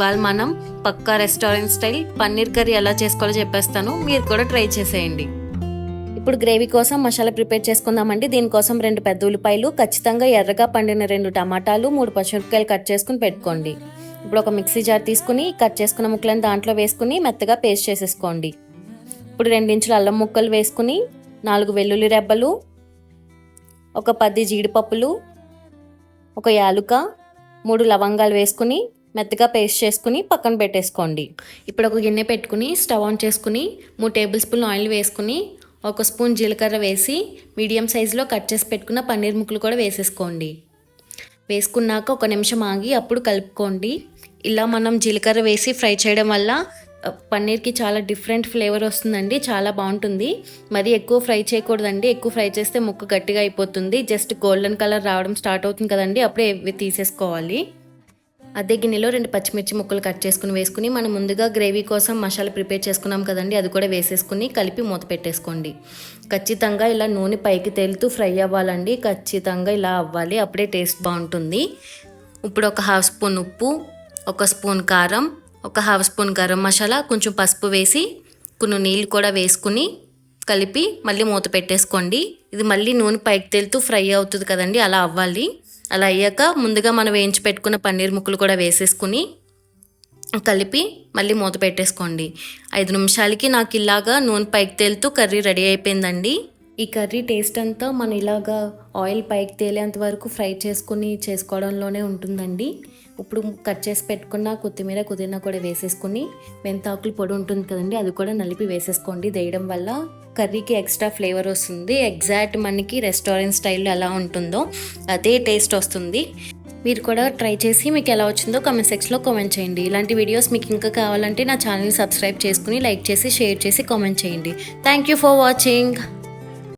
ఇవాళ మనం పక్కా రెస్టారెంట్ స్టైల్ పన్నీర్ కర్రీ ఎలా చేసుకోవాలో చెప్పేస్తాను. మీరు కూడా ట్రై చేసేయండి. ఇప్పుడు గ్రేవీ కోసం మసాలా ప్రిపేర్ చేసుకుందామండి. దీనికోసం రెండు పెద్ద ఉల్లిపాయలు ఖచ్చితంగా ఎర్రగా పండిన రెండు టమాటాలు మూడు పచ్చిమిరపకాయలు కట్ చేసుకుని పెట్టుకోండి. ఇప్పుడు ఒక మిక్సీ జార్ తీసుకుని కట్ చేసుకున్న ముక్కలను దాంట్లో వేసుకుని మెత్తగా పేస్ట్ చేసేసుకోండి. ఇప్పుడు రెండించులు అల్లం ముక్కలు వేసుకుని నాలుగు వెల్లుల్లి రెబ్బలు ఒక పది జీడిపప్పులు ఒక యాలుక మూడు లవంగాలు వేసుకుని మెత్తగా పేస్ట్ చేసుకుని పక్కన పెట్టేసుకోండి. ఇప్పుడు ఒక గిన్నె పెట్టుకుని స్టవ్ ఆన్ చేసుకుని మూడు టేబుల్ స్పూన్ ఆయిల్ వేసుకుని ఒక స్పూన్ జీలకర్ర వేసి మీడియం సైజులో కట్ చేసి పెట్టుకున్న పన్నీర్ ముక్కలు కూడా వేసేసుకోండి. వేసుకున్నాక ఒక నిమిషం ఆగి అప్పుడు కలుపుకోండి. ఇలా మనం జీలకర్ర వేసి ఫ్రై చేయడం వల్ల పన్నీర్కి చాలా డిఫరెంట్ ఫ్లేవర్ వస్తుందండి చాలా బాగుంటుంది. మరి ఎక్కువ ఫ్రై చేయకూడదండి ఎక్కువ ఫ్రై చేస్తే ముక్క గట్టిగా అయిపోతుంది జస్ట్ గోల్డెన్ కలర్ రావడం స్టార్ట్ అవుతుంది కదండి అప్పుడే తీసేసుకోవాలి. అదే గిన్నెలో రెండు పచ్చిమిర్చి ముక్కలు కట్ చేసుకుని వేసుకుని మనం ముందుగా గ్రేవీ కోసం మసాలా ప్రిపేర్ చేసుకున్నాం కదండి అది కూడా వేసేసుకుని కలిపి మూత పెట్టేసుకోండి. ఖచ్చితంగా ఇలా నూనె పైకి తేలుతూ ఫ్రై అవ్వాలండి. ఖచ్చితంగా ఇలా అవ్వాలి అప్పుడే టేస్ట్ బాగుంటుంది. ఇప్పుడు ఒక హాఫ్ స్పూన్ ఉప్పు ఒక స్పూన్ కారం ఒక హాఫ్ స్పూన్ గరం మసాలా కొంచెం పసుపు వేసి కొన్ని నీళ్ళు కూడా వేసుకుని కలిపి మళ్ళీ మూత పెట్టేసుకోండి. ఇది మళ్ళీ నూనె పైకి తేలుతూ ఫ్రై అవుతుంది కదండి అలా అవ్వాలి. అలా అయ్యాక ముందుగా మనం వేయించి పెట్టుకున్న పన్నీర్ ముక్కలు కూడా వేసేసుకుని కలిపి మళ్ళీ మూత పెట్టేసుకోండి. ఐదు నిమిషాలకి నాకు ఇలాగా నూనె పైకి తేలుతూ కర్రీ రెడీ అయిపోయిందండి. ఈ కర్రీ టేస్ట్ అంతా మనం ఇలాగా ఆయిల్ పైకి తేలేంత వరకు ఫ్రై చేసుకుని చేసుకోవడంలోనే ఉంటుందండి. ఇప్పుడు కట్ చేసి పెట్టుకున్న కొత్తిమీర పుదీనా కూడా వేసేసుకుని మెంతాకులు పొడి ఉంటుంది కదండి అది కూడా నలిపి వేసేసుకోండి. వేయడం వల్ల కర్రీకి ఎక్స్ట్రా ఫ్లేవర్ వస్తుంది. ఎగ్జాక్ట్ మనకి రెస్టారెంట్ స్టైల్లో ఎలా ఉంటుందో అదే టేస్ట్ వస్తుంది. మీరు కూడా ట్రై చేసి మీకు ఎలా వచ్చిందో కామెంట్ సెక్షన్లో కామెంట్ చేయండి. ఇలాంటి వీడియోస్ మీకు ఇంకా కావాలంటే నా ఛానల్ని సబ్స్క్రైబ్ చేసుకుని లైక్ చేసి షేర్ చేసి కామెంట్ చేయండి. Thank you for watching